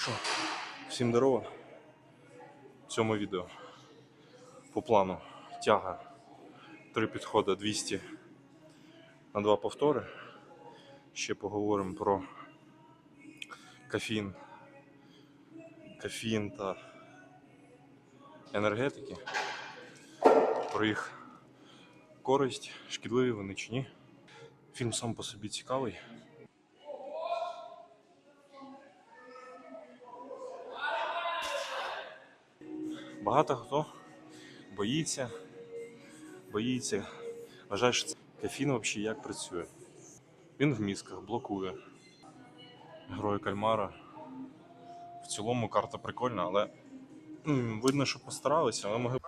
Що? Всім здорово. В цьому відео по плану тяга три підходи 200 на два повтори. Ще поговоримо про кофеїн, кофеїн та енергетики, про їх користь, шкідливі вони чи ні. Фільм сам по собі цікавий. Багато хто боїться, боїться, вважає, що це кофеїн взагалі як працює. Він в мізках блокує. Герої кальмара. В цілому карта прикольна, але видно, що постаралися, але могли.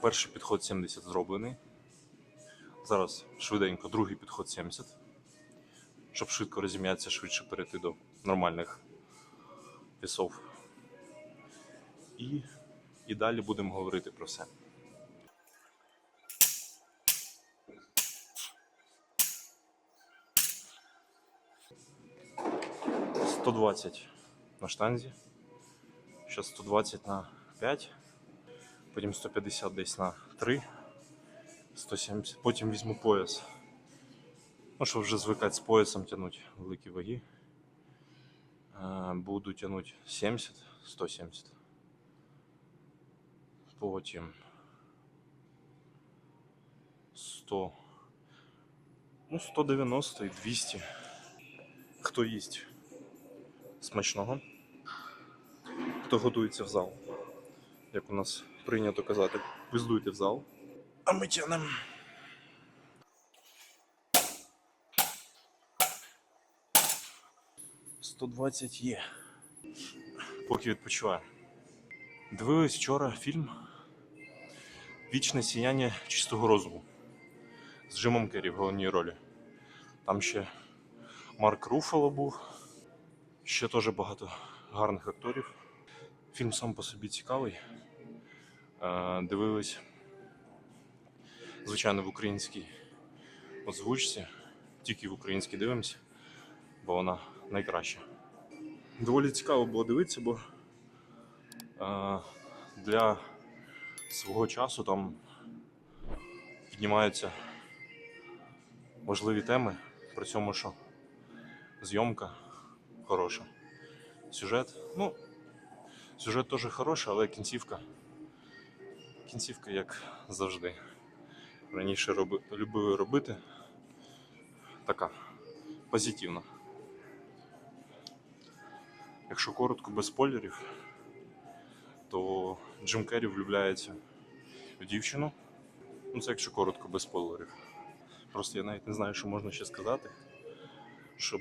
Перший підход 70 зроблений. Зараз швиденько другий підход 70. Щоб швидко розім'ятися, швидше перейти до нормальних вісов. І, і далі будемо говорити про все. Сто двадцять на штанзі. Зараз 120 на 5. Потім 150 десь на 3. 170. Потім візьму пояс. Ну, щоб вже звикати з поясом тягнути великі ваги. Е, Буду тягнути 70, 170. Потім 100. Ну, 190 і 200. Хто їсть смачного, хто готується в зал. Як у нас прийнято казати, пиздуйте в зал. А ми тянемо. Сто двадцять є. Поки відпочиваю. Дивились вчора фільм Вічне сіяння чистого розуму з Джимом Керрі в головній ролі. Там ще Марк Руфало був, ще теж багато гарних акторів. Фільм сам по собі цікавий. Дивились, звичайно, в українській озвучці. Тільки в українській дивимося, бо вона найкраща. Доволі цікаво було дивитися, бо для свого часу там піднімаються важливі теми, при цьому, що зйомка хороша. Сюжет, ну, сюжет теж хороший, але кінцівка. Кінцівка, як завжди. Раніше роби, любили робити. Така позитивна. Якщо коротко, без спойлерів, то Джим Керрі влюбляється в дівчину. Ну, це якщо коротко, без спойлерів. Просто я навіть не знаю, що можна ще сказати, щоб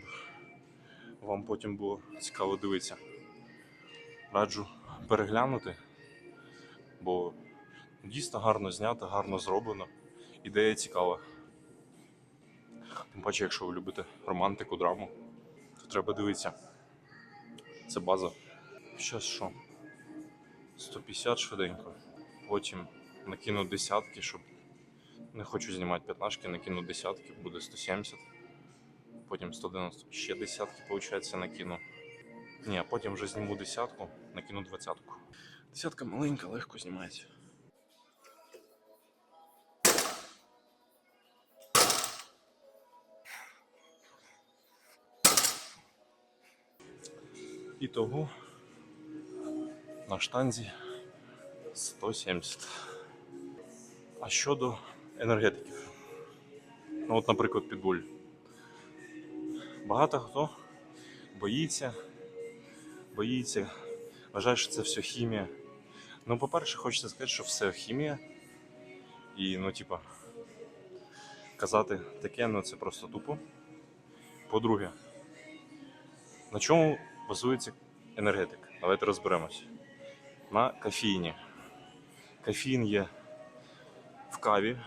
вам потім було цікаво дивитися. Раджу переглянути, бо дійсно гарно знято, гарно зроблено. Ідея цікава. Тим паче, якщо ви любите романтику, драму, то треба дивитися. Це база. Щас що? 150 швиденько. Потім накину десятки, щоб не хочу знімати п'ятнашки, накину десятки, буде 170. Потім 190. Ще десятки, виходить, накину. Ні, а потім вже зніму десятку, накину двадцятку. Десятка маленька, легко знімається. І того на штанзі 170. А щодо енергетиків. Ну, от, наприклад, підбуль. Багато хто боїться, боїться, вважає, що це все хімія. Ну, по-перше, хочеться сказати, що все хімія. І, ну, типа, казати таке, ну це просто тупо. По-друге, на чому базується енергетик? Давайте розберемось. На кофеїні. Кофеїн є в каві,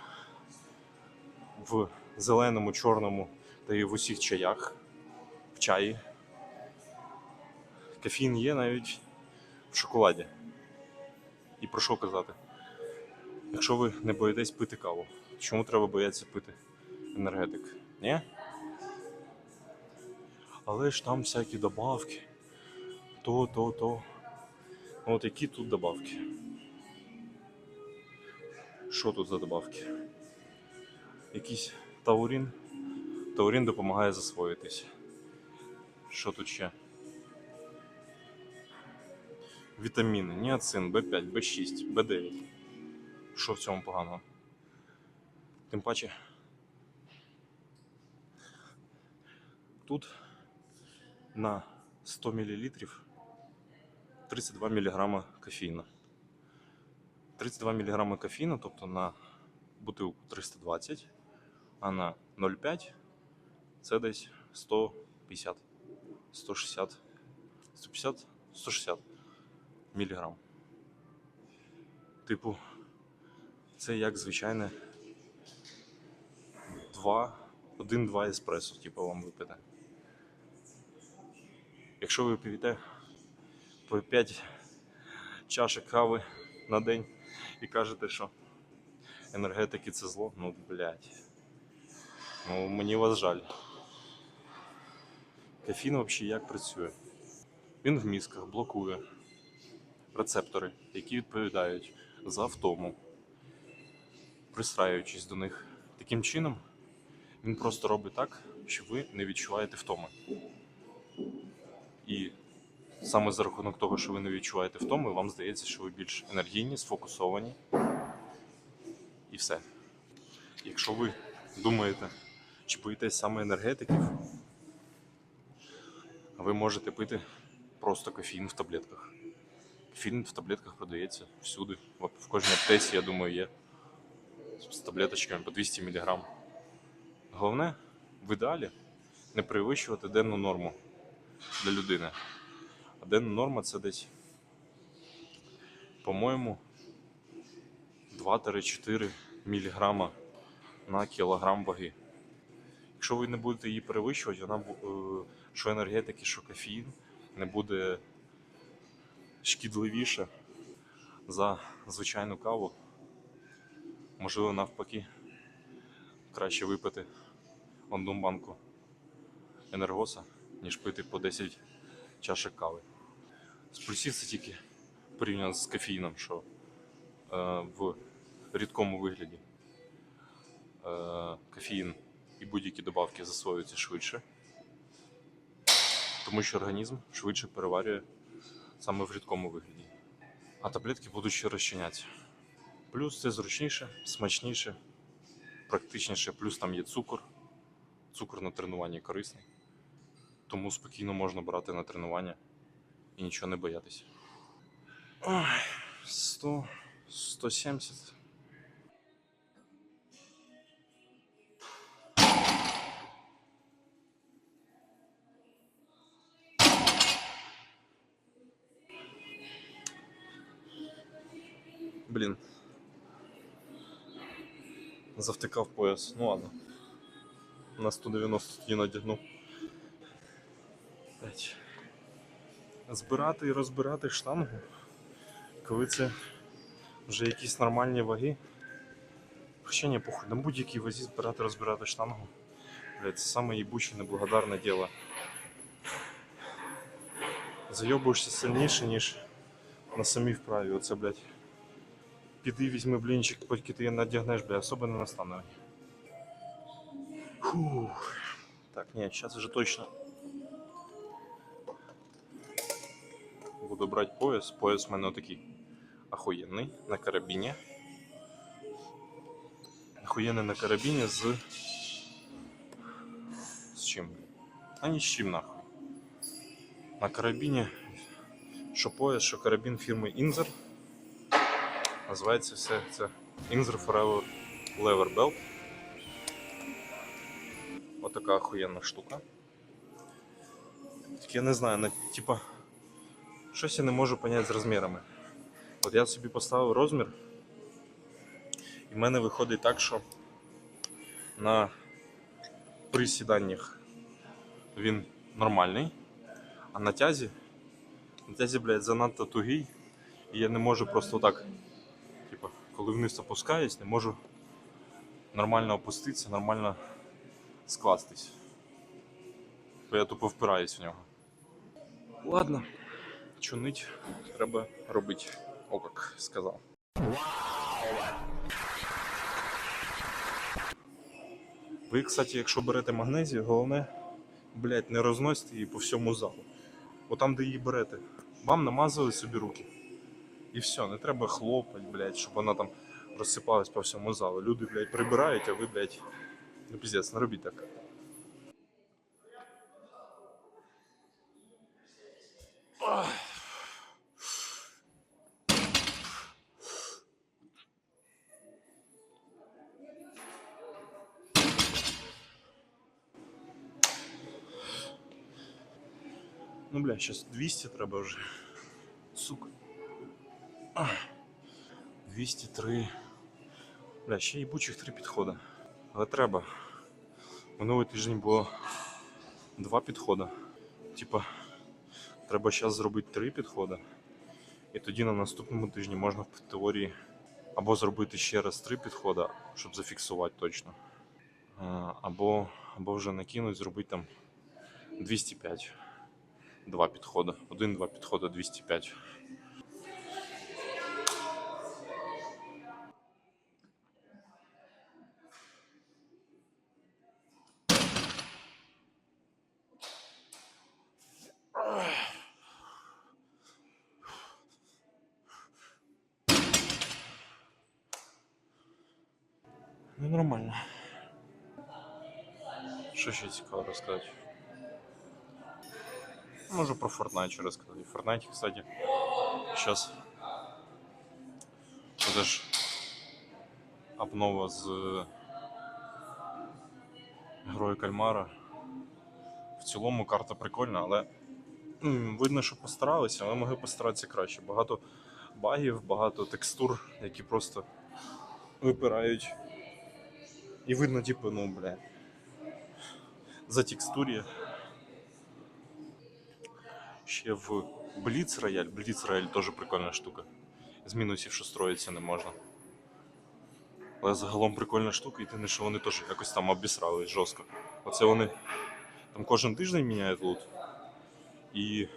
в зеленому, чорному та і в усіх чаях, в чаї. Кофеїн є навіть в шоколаді. І про що казати? Якщо ви не боїтесь пити каву, чому треба боятися пити енергетик? Ні? Але ж там всякі добавки. То, то, то. От які тут добавки? Що тут за добавки? Якийсь таурін. Таурін допомагає засвоїтись. Що тут ще? Вітаміни, ніацин, В5, В6, В9. Що в цьому поганого? Тим паче. Тут на 100 мл 32 мг кофеїну. 32 мг кофеїну, тобто на бутилку 320, а на 0,5 це десь 150, 160, 150, 160 мг. Типу, це як звичайне 2, 1-2 еспресо, типу, вам випити. Якщо ви п'єте по 5 чашек кави на день і кажете, що енергетики це зло, ну блядь. Ну мені вас жаль. Кофеїн взагалі як працює? Він в мізках блокує рецептори, які відповідають за втому, пристраюючись до них. Таким чином, він просто робить так, що ви не відчуваєте втоми. Саме за рахунок того, що ви не відчуваєте втоми, вам здається, що ви більш енергійні, сфокусовані і все. Якщо ви думаєте, чи боїтесь саме енергетиків, ви можете пити просто кофеїн в таблетках. Кофеїн в таблетках продається всюди. В кожній аптеці, я думаю, є з таблеточками по 200 мг. Головне в ідеалі не перевищувати денну норму для людини. Денна норма це десь, по-моєму, 2-4 мг на кілограм ваги. Якщо ви не будете її перевищувати, вона е, що енергетики, що кофеїн не буде шкідливіше за звичайну каву. Можливо, навпаки, краще випити одну банку енергоса, ніж пити по 10 чашек кави. З це тільки порівняно з кофеїном, що е, в рідкому вигляді е, кофеїн і будь-які добавки засвоюються швидше, тому що організм швидше переварює саме в рідкому вигляді. А таблетки будуть ще розчинятися. Плюс це зручніше, смачніше, практичніше, плюс там є цукор. Цукор на тренуванні корисний. Тому спокійно можна брати на тренування і нічого не боятися. Ой, 100, 170. Блін. Завтикав пояс. Ну ладно. На 190 тоді надягну. Блять. Збирати і розбирати штангу, коли це вже якісь нормальні ваги. Хоча ні, похуй, на будь-якій вазі збирати розбирати штангу. Блять, це саме їбуче неблагодарне діло. Зайобуєшся сильніше, ніж на самій вправі. Оце, блядь. Піди візьми блінчик, поки ти її надягнеш, бля, особо не настане. Фух. Так, ні, зараз вже точно. Буду брати пояс. Пояс в мене такий охуєнний на карабіні. Охуєнний на карабіні з. З чим? А ні з чим нахуй. На карабіні. Що пояс, що карабін фірми Інзер. Називається все це Inzer Forever Lever Belt. Отака охуєнна штука. Так я не знаю, на, типа, щось я не можу поняти з розмірами. От я собі поставив розмір І в мене виходить так, що на присіданнях він нормальний, а на тязі, на тязі, блядь, занадто тугий, і я не можу просто так, типу, коли вниз опускаюсь, не можу нормально опуститися, нормально скластись. Бо я тупо впираюсь в нього. Ладно, чунить треба робити. О, як сказав. Ви, кстати, якщо берете магнезію, головне, блядь, не розносити її по всьому залу. Бо там, де її берете, вам намазали собі руки. І все, не треба хлопати, блядь, щоб вона там розсипалась по всьому залу. Люди, блядь, прибирають, а ви, блядь, ну піздець, не робіть так. бля, сейчас 200 треба вже. Сука. Ах. 203. Бля, ще їбучих три підходи. Але треба. Минулий тиждень було два підходи. Типа, треба зараз зробити три підходи. І тоді на наступному тижні можна в теорії або зробити ще раз три підходи, щоб зафіксувати точно. А, Або, або вже накинуть, зробити там 205 два підходи. Один-два підходи 205. Ну, нормально. Що ще цікаво розказати? Можу про Fortnite ще розказати. В Fortnite, кстати, сейчас це ж обнова з грою Кальмара. В цілому карта прикольна, але видно, що постаралися, але могли постаратися краще. Багато багів, багато текстур, які просто випирають. І видно, типу, ну, бля. За текстурі ще в Blitz Royale. Blitz Royale теж прикольна штука. З мінусів, що строїться не можна. Але загалом прикольна штука, єдине, що вони теж якось там обісрались жорстко. Оце вони там кожен тиждень міняють лут. І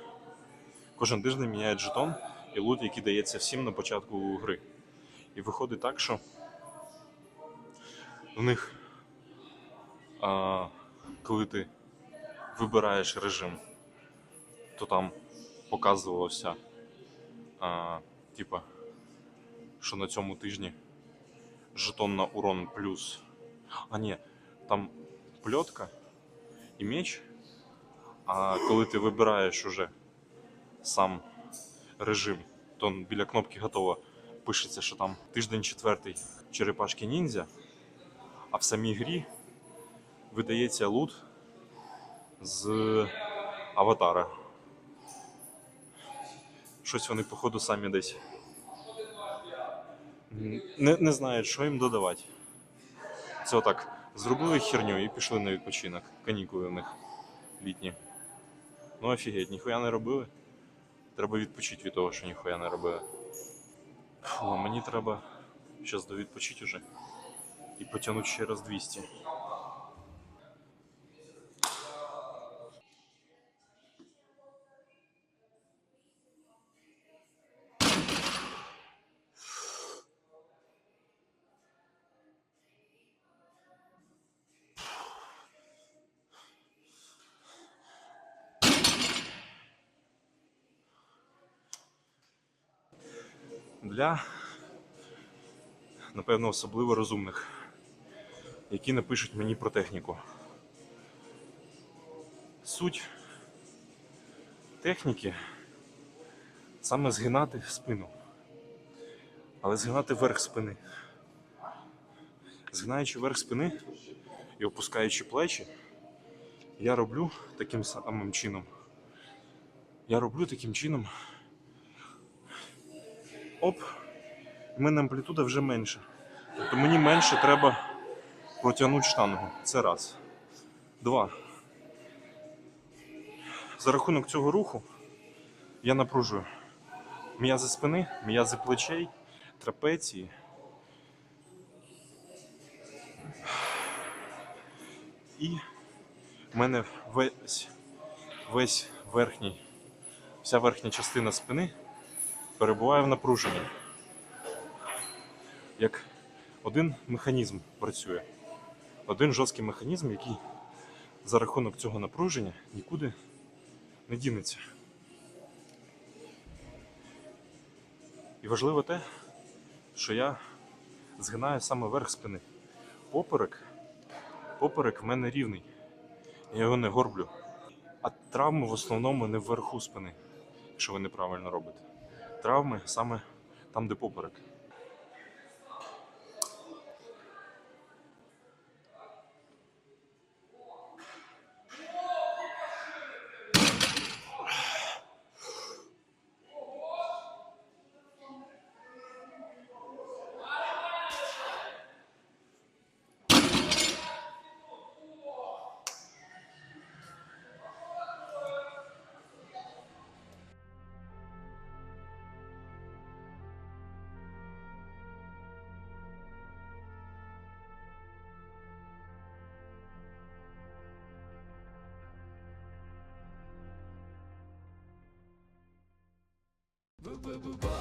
кожен тиждень міняють жетон і лут, який дається всім на початку гри. І виходить так, що в них, а, коли ти вибираєш режим, то там показувалося, а, типа, що на цьому тижні жетон на урон плюс. А ні, там пльотка і меч. А коли ти вибираєш уже сам режим, то біля кнопки готово пишеться, що там тиждень четвертий черепашки ніндзя, а в самій грі видається лут з аватара. Щось вони, походу, самі десь. Не, не знають, що їм додавати. Це отак. Зробили херню і пішли на відпочинок. Канікули в них літні. Ну офігеть, ніхуя не робили. Треба відпочити від того, що ніхуя не робили. Фу, мені треба зараз довідпочити уже. І потягнути ще раз 200. Для, напевно, особливо розумних, які напишуть мені про техніку. Суть техніки саме згинати спину, але згинати верх спини. Згинаючи верх спини і опускаючи плечі, я роблю таким самим чином. Я роблю таким чином оп, в мене амплітуда вже менша. Тобто мені менше треба протягнути штангу. Це раз. Два. За рахунок цього руху я напружую м'язи спини, м'язи плечей, трапеції. І в мене весь, весь верхній, вся верхня частина спини перебуває в напруженні. Як один механізм працює. Один жорсткий механізм, який за рахунок цього напруження нікуди не дінеться. І важливо те, що я згинаю саме верх спини. Поперек, поперек в мене рівний. Я його не горблю. А травми в основному не вверху спини, якщо ви неправильно робите. Травми саме там, де поперек. Bubba